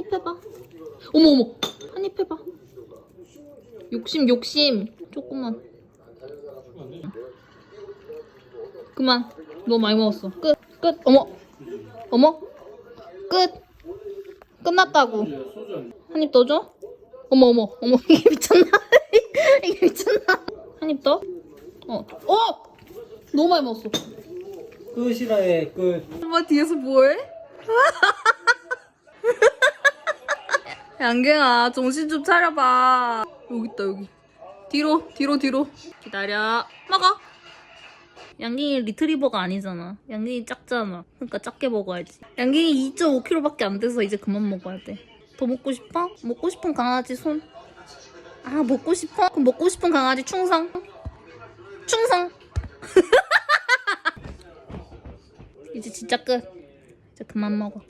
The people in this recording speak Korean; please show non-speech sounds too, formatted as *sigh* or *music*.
입 해봐. 어머 어머 한입 해봐. 욕심 욕심 조금만. 그만. 너무 많이 먹었어. 끝 끝. 어머 어머 끝. 끝났다고. 한 입 더 줘? 어머 어머 어머 *laughs* 이게 미쳤나? *laughs* 이게 미쳤나? 한 입 더? 어. 어! 너무 많이 먹었어. 끝이라 해, 끝. 엄마 뒤에서 뭐해? *laughs* 양갱아 정신 좀 차려봐. 여기 있다 여기. 뒤로 뒤로 뒤로. 기다려. 먹어. 양갱이 리트리버가 아니잖아. 양갱이 작잖아. 그러니까 작게 먹어야지. 양갱이 2.5kg밖에 안 돼서 이제 그만 먹어야 돼더 먹고 싶어? 먹고 싶은 강아지 손. 아 먹고 싶어? 그럼 먹고 싶은 강아지 충성. 충성. *laughs* 이제 진짜 끝. 이제 그만 먹어.